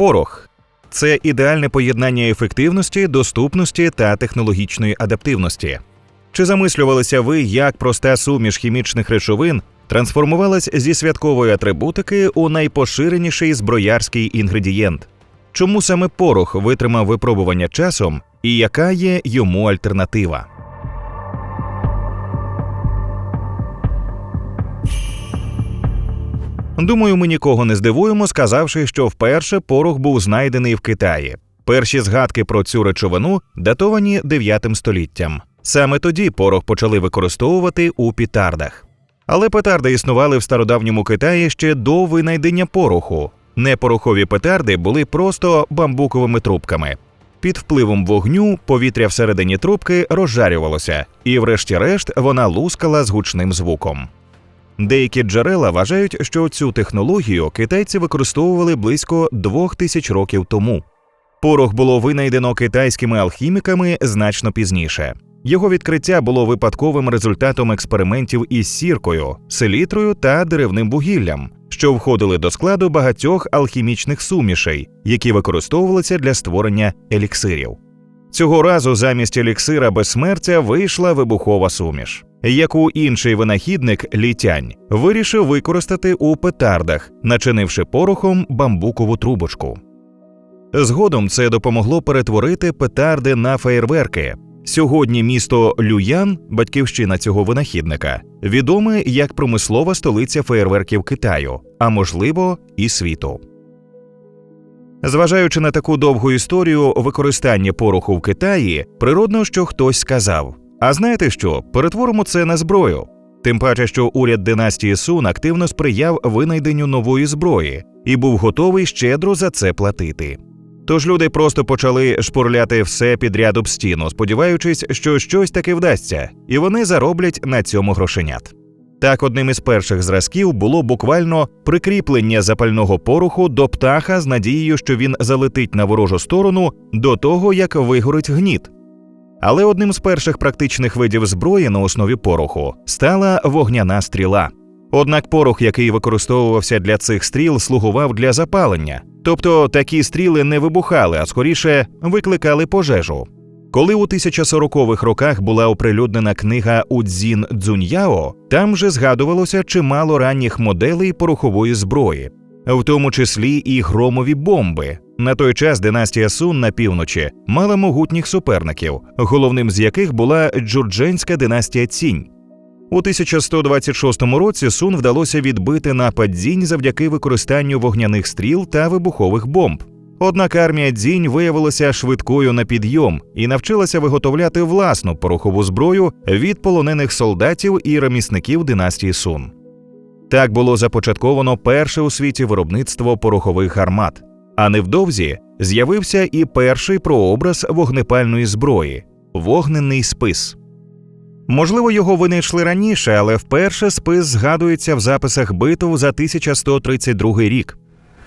Порох це ідеальне поєднання ефективності, доступності та технологічної адаптивності. Чи замислювалися ви, як проста суміш хімічних речовин трансформувалась зі святкової атрибутики у найпоширеніший зброярський інгредієнт? Чому саме порох витримав випробування часом і яка є йому альтернатива? Думаю, ми нікого не здивуємо, сказавши, що вперше порох був знайдений в Китаї. Перші згадки про цю речовину датовані 9 століттям. Саме тоді порох почали використовувати у пітардах. Але петарди існували в стародавньому Китаї ще до винайдення пороху. Непорохові петарди були просто бамбуковими трубками. Під впливом вогню повітря всередині трубки розжарювалося, і, врешті-решт, вона лускала з гучним звуком. Деякі джерела вважають, що цю технологію китайці використовували близько двох тисяч років тому. Порох було винайдено китайськими алхіміками значно пізніше. Його відкриття було випадковим результатом експериментів із сіркою, селітрою та деревним вугіллям, що входили до складу багатьох алхімічних сумішей, які використовувалися для створення еліксирів. Цього разу замість еліксира безсмертя вийшла вибухова суміш, яку інший винахідник літянь вирішив використати у петардах, начинивши порохом бамбукову трубочку. Згодом це допомогло перетворити петарди на феєрверки. Сьогодні місто Люян, батьківщина цього винахідника, відоме як промислова столиця феєрверків Китаю, а можливо, і світу. Зважаючи на таку довгу історію використання пороху в Китаї, природно, що хтось сказав: А знаєте що, перетворимо це на зброю. Тим паче, що уряд династії Сун активно сприяв винайденню нової зброї і був готовий щедро за це платити. Тож люди просто почали шпурляти все підряд об стіну, сподіваючись, що щось таки вдасться, і вони зароблять на цьому грошенят. Так, одним із перших зразків було буквально прикріплення запального пороху до птаха з надією, що він залетить на ворожу сторону до того, як вигорить гніт. Але одним з перших практичних видів зброї на основі пороху стала вогняна стріла. Однак порох, який використовувався для цих стріл, слугував для запалення, тобто такі стріли не вибухали, а скоріше викликали пожежу. Коли у 1040-х роках була оприлюднена книга Удзін Дзуньяо, там же згадувалося чимало ранніх моделей порохової зброї, в тому числі і громові бомби. На той час династія Сун на півночі мала могутніх суперників, головним з яких була джурдженська династія Цінь. У 1126 році Сун вдалося відбити напад дзінь завдяки використанню вогняних стріл та вибухових бомб. Однак армія дзінь виявилася швидкою на підйом і навчилася виготовляти власну порохову зброю від полонених солдатів і ремісників династії Сун. Так було започатковано перше у світі виробництво порохових гармат, а невдовзі з'явився і перший прообраз вогнепальної зброї вогненний спис. Можливо, його винайшли раніше, але вперше спис згадується в записах битв за 1132 рік.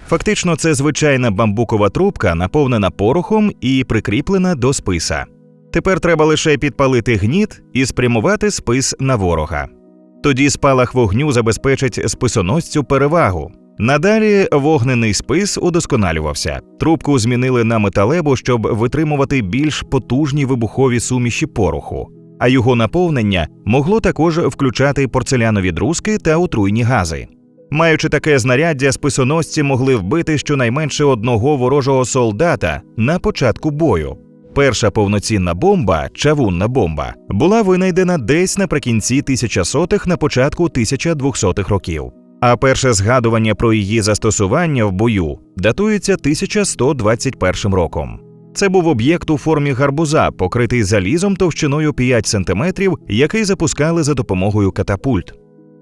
Фактично, це звичайна бамбукова трубка, наповнена порохом і прикріплена до списа. Тепер треба лише підпалити гніт і спрямувати спис на ворога. Тоді спалах вогню забезпечить списоносцю перевагу. Надалі вогнений спис удосконалювався. Трубку змінили на металебу, щоб витримувати більш потужні вибухові суміші пороху, а його наповнення могло також включати порцелянові друзки та отруйні гази. Маючи таке знаряддя, списоносці могли вбити щонайменше одного ворожого солдата на початку бою. Перша повноцінна бомба, чавунна бомба, була винайдена десь наприкінці 1100-х на початку 1200-х років. А перше згадування про її застосування в бою датується 1121 роком. Це був об'єкт у формі гарбуза, покритий залізом товщиною 5 см, який запускали за допомогою катапульт.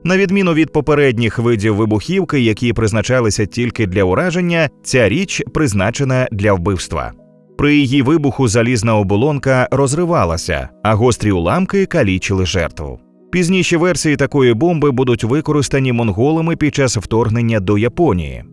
На відміну від попередніх видів вибухівки, які призначалися тільки для ураження, ця річ призначена для вбивства. При її вибуху залізна оболонка розривалася, а гострі уламки калічили жертву. Пізніші версії такої бомби будуть використані монголами під час вторгнення до Японії.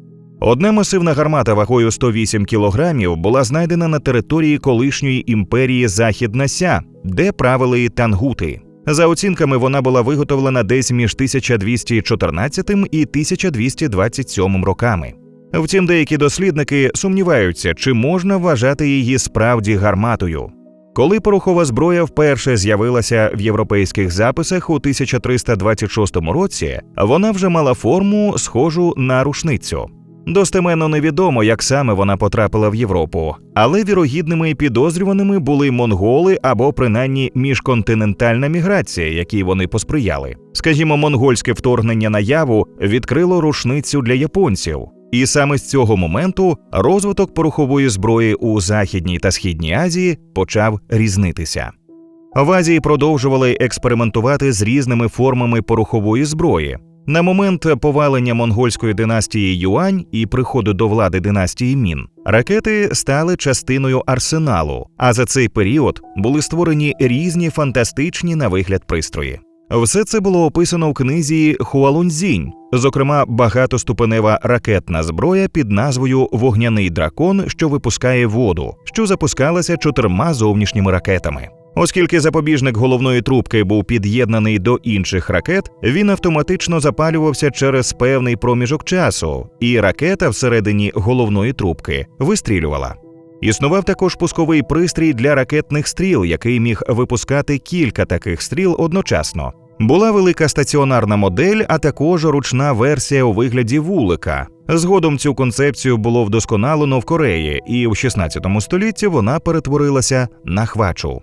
Одна масивна гармата вагою 108 кілограмів була знайдена на території колишньої імперії Західна Ся, де правили тангути. За оцінками, вона була виготовлена десь між 1214 і 1227 роками. Втім, деякі дослідники сумніваються, чи можна вважати її справді гарматою. Коли порохова зброя вперше з'явилася в європейських записах у 1326 році, вона вже мала форму, схожу на рушницю. Достеменно невідомо, як саме вона потрапила в Європу, але вірогідними підозрюваними були монголи або принаймні міжконтинентальна міграція, якій вони посприяли. Скажімо, монгольське вторгнення на яву відкрило рушницю для японців. І саме з цього моменту розвиток порохової зброї у Західній та Східній Азії почав різнитися. В Азії продовжували експериментувати з різними формами порохової зброї. На момент повалення монгольської династії Юань і приходу до влади династії Мін ракети стали частиною арсеналу, а за цей період були створені різні фантастичні на вигляд пристрої. Все це було описано в книзі Хуалунзінь, зокрема багатоступенева ракетна зброя під назвою Вогняний дракон, що випускає воду, що запускалася чотирма зовнішніми ракетами. Оскільки запобіжник головної трубки був під'єднаний до інших ракет, він автоматично запалювався через певний проміжок часу, і ракета всередині головної трубки вистрілювала. Існував також пусковий пристрій для ракетних стріл, який міг випускати кілька таких стріл одночасно. Була велика стаціонарна модель, а також ручна версія у вигляді вулика. Згодом цю концепцію було вдосконалено в Кореї, і в 16 столітті вона перетворилася на хвачу.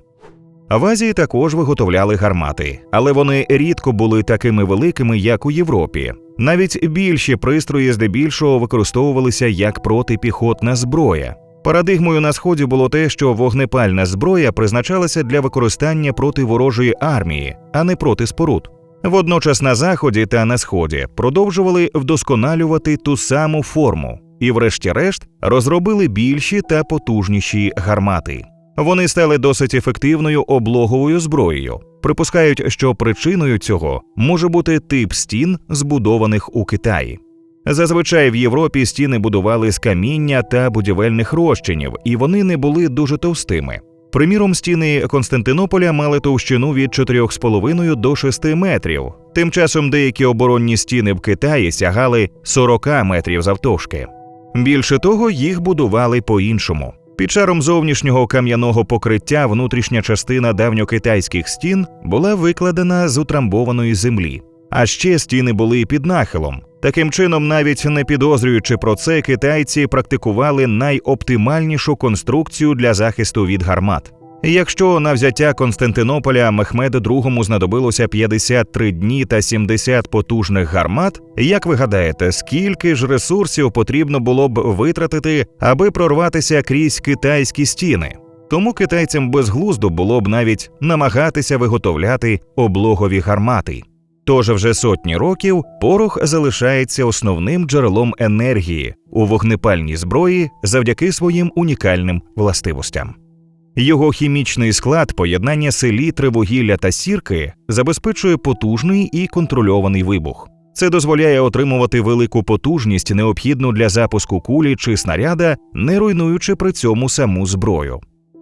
В Азії також виготовляли гармати, але вони рідко були такими великими, як у Європі. Навіть більші пристрої здебільшого використовувалися як протипіхотна зброя. Парадигмою на сході було те, що вогнепальна зброя призначалася для використання проти ворожої армії, а не проти споруд. Водночас на заході та на сході продовжували вдосконалювати ту саму форму і, врешті-решт, розробили більші та потужніші гармати. Вони стали досить ефективною облоговою зброєю. Припускають, що причиною цього може бути тип стін, збудованих у Китаї. Зазвичай в Європі стіни будували з каміння та будівельних розчинів, і вони не були дуже товстими. Приміром, стіни Константинополя мали товщину від 4,5 до 6 метрів. Тим часом деякі оборонні стіни в Китаї сягали 40 метрів завтовшки. Більше того, їх будували по-іншому. Під шаром зовнішнього кам'яного покриття внутрішня частина давньокитайських стін була викладена з утрамбованої землі, а ще стіни були під нахилом. Таким чином, навіть не підозрюючи про це, китайці практикували найоптимальнішу конструкцію для захисту від гармат. Якщо на взяття Константинополя Мехмеду II знадобилося 53 дні та 70 потужних гармат, як ви гадаєте, скільки ж ресурсів потрібно було б витратити, аби прорватися крізь китайські стіни? Тому китайцям безглуздо було б навіть намагатися виготовляти облогові гармати. Тож вже сотні років порох залишається основним джерелом енергії у вогнепальній зброї завдяки своїм унікальним властивостям. Його хімічний склад поєднання селітри, вугілля та сірки забезпечує потужний і контрольований вибух. Це дозволяє отримувати велику потужність, необхідну для запуску кулі чи снаряда, не руйнуючи при цьому саму зброю.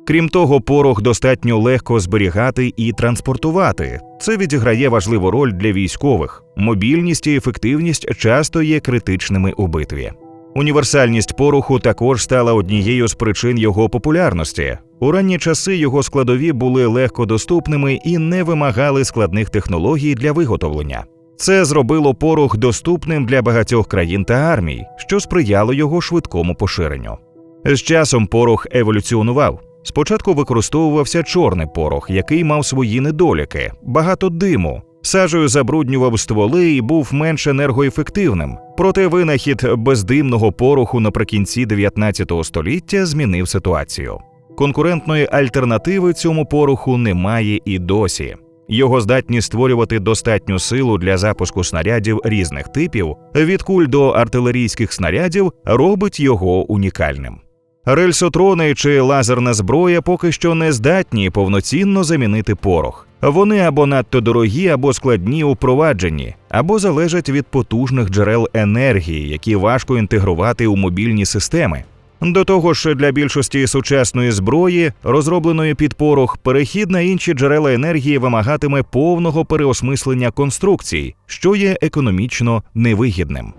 Крім того, порох достатньо легко зберігати і транспортувати. Це відіграє важливу роль для військових. Мобільність і ефективність часто є критичними у битві. Універсальність пороху також стала однією з причин його популярності. У ранні часи його складові були легко доступними і не вимагали складних технологій для виготовлення. Це зробило порох доступним для багатьох країн та армій, що сприяло його швидкому поширенню. З часом порох еволюціонував. Спочатку використовувався чорний порох, який мав свої недоліки, багато диму. Сажею забруднював стволи і був менш енергоефективним. Проте винахід бездимного пороху наприкінці 19 століття змінив ситуацію. Конкурентної альтернативи цьому пороху немає і досі. Його здатність створювати достатню силу для запуску снарядів різних типів від куль до артилерійських снарядів робить його унікальним. Рельсотрони чи лазерна зброя поки що не здатні повноцінно замінити порох. Вони або надто дорогі, або складні у провадженні, або залежать від потужних джерел енергії, які важко інтегрувати у мобільні системи. До того ж, для більшості сучасної зброї, розробленої під порох, перехід на інші джерела енергії вимагатиме повного переосмислення конструкцій, що є економічно невигідним.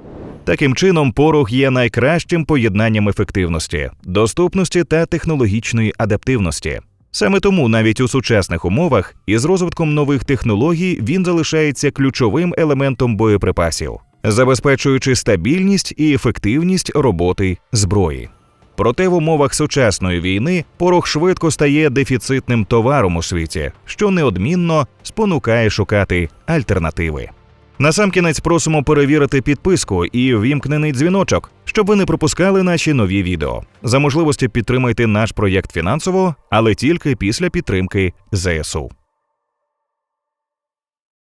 Таким чином, порох є найкращим поєднанням ефективності, доступності та технологічної адаптивності. Саме тому навіть у сучасних умовах із розвитком нових технологій він залишається ключовим елементом боєприпасів, забезпечуючи стабільність і ефективність роботи зброї. Проте в умовах сучасної війни порох швидко стає дефіцитним товаром у світі, що неодмінно спонукає шукати альтернативи. Насамкінець просимо перевірити підписку і вімкнений дзвіночок, щоб ви не пропускали наші нові відео. За можливості підтримайте наш проєкт фінансово, але тільки після підтримки ЗСУ.